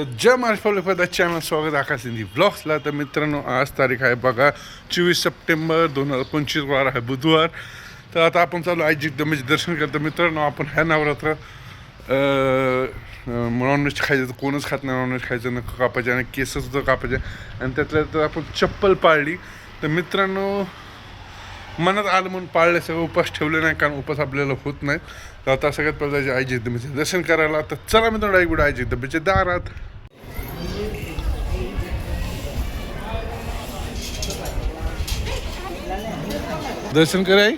तर जय महाराष्ट्र पदा चॅनल स्वागत आकाश सिंधी ब्लॉग्सला तर मित्रांनो आज तारीख आहे बघा चोवीस सप्टेंबर दोन हजार पंचवीस वार आहे बुधवार. तर आता आपण चालू आजी जगदंबेचे दर्शन करतो मित्रांनो आपण ह्या नवरात्र नॉनव्हेज खायचं तर कोणच खात नाही. नॉनव्हेज खायचं न कापायचे आणि केससुद्धा कापायचे. आणि त्यातल्या तर आपण चप्पल पाळली. तर मित्रांनो मनात आलं म्हणून पाळले. सगळं उपास ठेवले नाही कारण उपास आपल्याला होत नाही. तर आता सगळ्यात पहिलं जायचे आई जगदंबेचे दर्शन करायला. तर चला मित्रांनो आई गुड आई जगदंबेच्या दारात. दर्शन कराय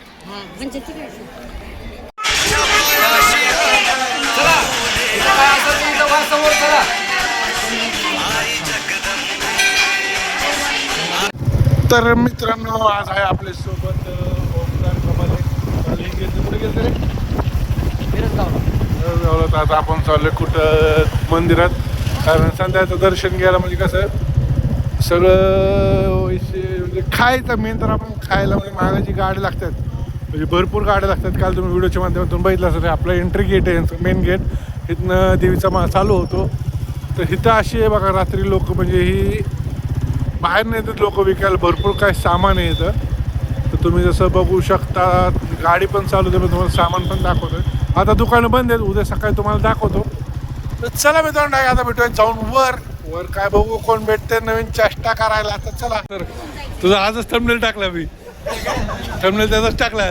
तर मित्रांनो आज आहे आपल्यासोबत अं, ओमकार कमाले कुठे गेले रे? आता आपण चाललोय कुठं? मंदिरात. कारण संध्याचं दर्शन घ्यायला म्हणजे कसं सगळं खायचं मेन तर आपण खायला म्हणजे मागाची गाड्या लागतात. म्हणजे भरपूर गाड्या लागतात. काल तुम्ही व्हिडिओच्या माध्यमातून बघितलं असेल आपलं एंट्री गेट आहे मेन गेट इथनं देवीचा मा चालू होतो. तर इथं अशी आहे बघा रात्री लोक म्हणजे ही बाहेर नाही लोक विकायला भरपूर काय सामान आहे इथं. तर तुम्ही जसं बघू शकता गाडी पण चालू आहे मी तुम्हाला सामान पण दाखवतो आता दुकानं बंद आहेत उद्या सकाळी तुम्हाला दाखवतो. तर चला मित्रांनो नाही आता भेटूया जाऊन वर. वर काय बघू कोण भेटते नवीन चेष्टा करायला. तर चला. तर तुझा आजच थंबनेल टाकला मी. थंबनेल त्याचाच टाकला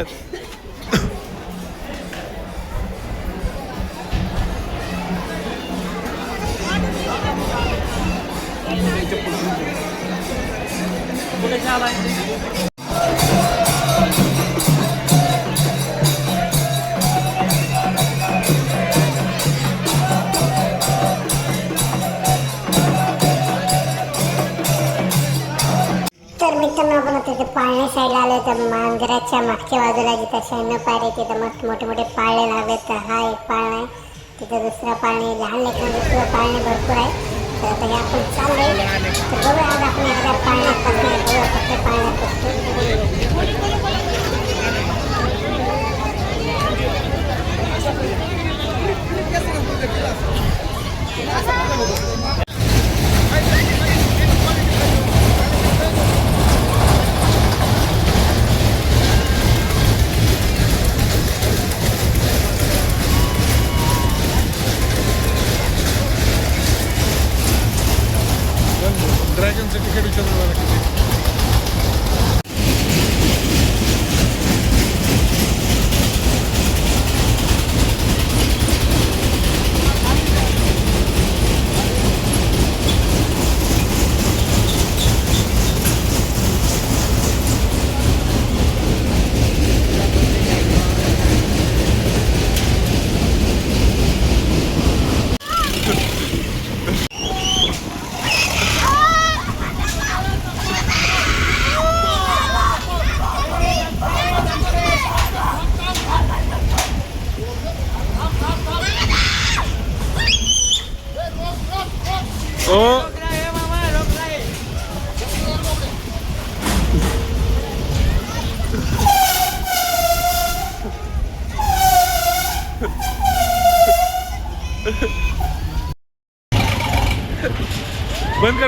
मित्रांनो तिथे पाळण्या साईडला आलो तर मांजराच्या मागच्या बाजूला जिथे शहाण्णव पाळले तिथं मस्त मोठे मोठे पाळणे लागले तर हा एक पाळणा आहे. तिथं दुसरा पाळणे लहान लेकरांचे दुसरं पाळणे भरपूर आहे. तर आता हे आपण चालले तर बघूया आज आपण एखाद्या पाळण्यात बसणार बघूया कुठल्या पाळण्यात Legends etiket uçanırlar.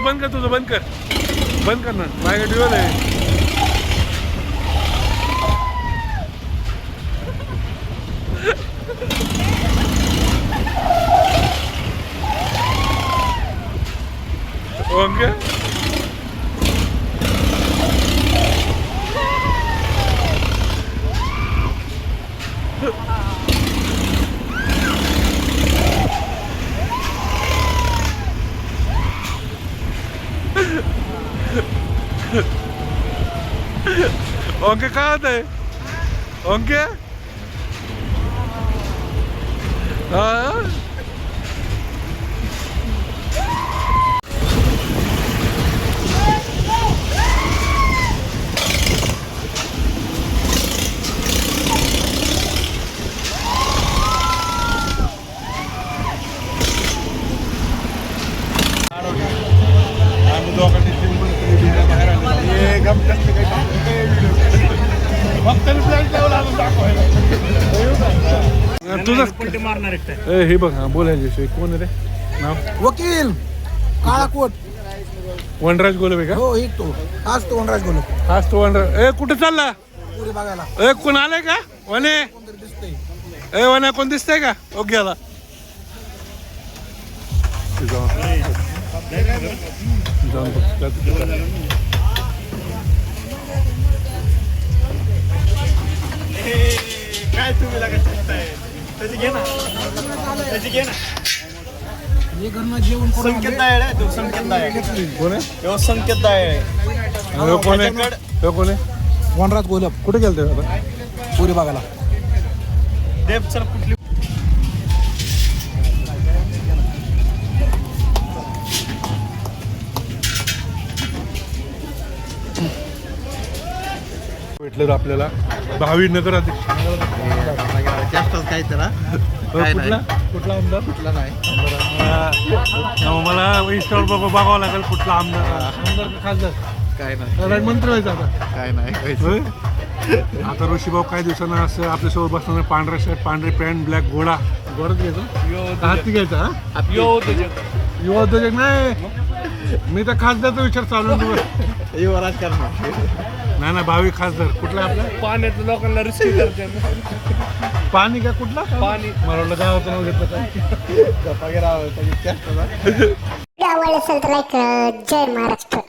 बंद कर तुझं बंद कर. बंद कर ना. माझ्या ड्युअल आहे ओके ओके काय होत तुझं मारणार हे बघ हा बोलायचे कोण रे? नाव? वकील काळा कोट वनराज गोलबे का? हो एक तो. हाच तो वनराज बोलत हाच तो वनराज ए कुठे चालला? पुरी बघायला. ए कोण आलाय का? वने? दिसतंय. ए वने कोण दिसतंय का? ओके आला जाऊन काय तुम्ही लागत त्याची घे ना. त्याची घे ना. घरनं जेवण करून संकेत दायळ आहे तो संकेत दायळ कोण आहे? तो संकेत दायळ आहे हे कोण आहे? हे कोण आहे? वनराज गोलप. कुठे गेलते पुरी बघायला देव सर कुठली भेटलं आपल्याला. भावी नगराध्यक्ष. जास्तच तर कुठला? कुठला आमदार? कुठला नाही. मला इंस्टॉल बघ बघावं लागेल कुठला आमदार. आमदार का खासदार? काय नाही. काय मंत्री व्हायचं आता. काय नाही? आता ऋषीभाऊ काही दिवसांना असं आपल्यासोबत बसताना पांढरा शर्ट पांढरे पॅन्ट ब्लॅक घोडा. घोडाच घ्यायचा? हाती घ्यायचा हा? युवा उद्योजक नाही. मी तर खासदारचा विचार चालू आहे तुझं. युवराज करणार. नाही ना भावी खासदार. कुठला आपला? पाण्याचं लोकांना रिस्क करते पाणी का कुठला? पाणी. मला वाटलं गावाचं नाव घेतलं काय वगैरे आवडलं असेल तर लाईक जय महाराष्ट्र.